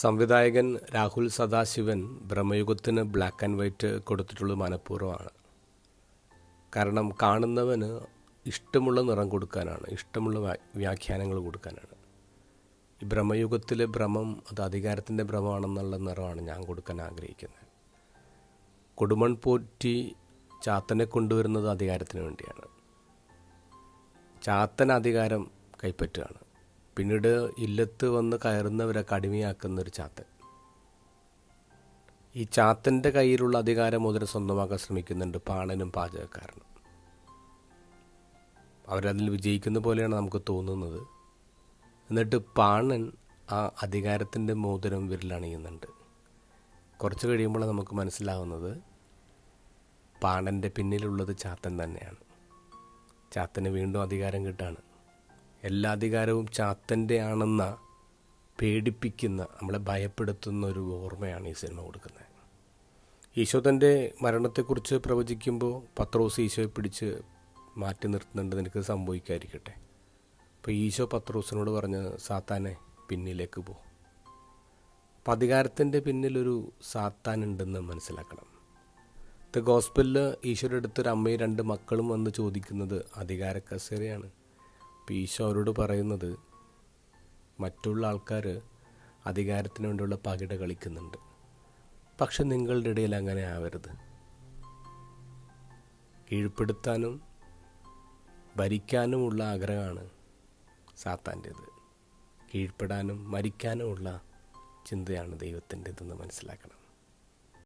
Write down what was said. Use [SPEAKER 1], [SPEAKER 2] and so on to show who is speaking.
[SPEAKER 1] സംവിധായകൻ രാഹുൽ സദാശിവൻ ബ്രഹ്മയുഗത്തിന് black and white കൊടുത്തിട്ടുള്ളത് മനഃപൂർവമാണ്. കാരണം കാണുന്നവന് ഇഷ്ടമുള്ള നിറം കൊടുക്കാനാണ് ഇഷ്ടമുള്ള വ്യാഖ്യാനങ്ങൾ കൊടുക്കാനാണ്. ഈ ബ്രഹ്മയുഗത്തിലെ ഭ്രമം അത് അധികാരത്തിന്റെ ഭ്രമമാണെന്നുള്ള നിറമാണ് ഞാൻ കൊടുക്കാൻ ആഗ്രഹിക്കുന്നത്. കൊടുമൺ പോറ്റി ചാത്തനെ കൊണ്ടുവരുന്നത് അധികാരത്തിന് വേണ്ടിയാണ്. ചാത്തൻ അധികാരം കൈപ്പറ്റുകയാണ്. പിന്നീട് ഇല്ലത്ത് വന്ന് കയറുന്നവരെ കടിമയാക്കുന്ന ഒരു ചാത്തൻ. ഈ ചാത്തന്റെ കയ്യിലുള്ള അധികാരം മുതൽ സ്വന്തമാക്കാൻ ശ്രമിക്കുന്നുണ്ട് പാണനും പാചകക്കാരനും. അവരതിൽ വിജയിക്കുന്ന പോലെയാണ് നമുക്ക് തോന്നുന്നത്. എന്നിട്ട് പാണൻ ആ അധികാരത്തിന്റെ മോതിരം വിരലണിയുന്നുണ്ട്. കുറച്ച് കഴിയുമ്പോൾ നമുക്ക് മനസ്സിലാവുന്നത് പാണന്റെ പിന്നിലുള്ളത് ചാത്തൻ തന്നെയാണ്. ചാത്തന് വീണ്ടും അധികാരം കിട്ടാണ്. എല്ലാ അധികാരവും ചാത്തന്റെ ആണെന്ന പേടിപ്പിക്കുന്ന നമ്മളെ ഭയപ്പെടുത്തുന്ന ഒരു ഓർമ്മയാണ് ഈ സിനിമ കൊടുക്കുന്നത്. ഈശോ തന്റെ മരണത്തെക്കുറിച്ച് പ്രവചിക്കുമ്പോൾ പത്രോസ് ഈശോയെ പിടിച്ച് മാറ്റി നിർത്തുന്നുണ്ട് നിനക്ക് സംഭവിക്കാതിരിക്കട്ടെ. അപ്പോൾ ഈശോ പത്രോസിനോട് പറഞ്ഞ് സാത്താനെ പിന്നിലേക്ക് പോ. അപ്പം അധികാരത്തിന്റെ പിന്നിലൊരു സാത്താൻ ഉണ്ടെന്ന് മനസ്സിലാക്കണം. ദ ഗോസ്പലിൽ ഈശോയുടെ അടുത്തൊരു അമ്മയും രണ്ട് മക്കളും വന്ന് ചോദിക്കുന്നത് അധികാര കസേരയാണ് അപ്പോൾ ഈശോ അവരോട് പറയുന്നത് മറ്റുള്ള ആൾക്കാർ അധികാരത്തിന് വേണ്ടിയുള്ള പകിട കളിക്കുന്നുണ്ട്. പക്ഷെ നിങ്ങളുടെ ഇടയിൽ അങ്ങനെ ആവരുത്. കീഴ്പ്പെടുത്താനും ഭരിക്കാനുമുള്ള ആഗ്രഹമാണ് സാത്താന്റേത് കീഴ്പ്പെടാനും മരിക്കാനുമുള്ള ചിന്തയാണ് ദൈവത്തിന്റെതെന്ന് മനസ്സിലാക്കണം.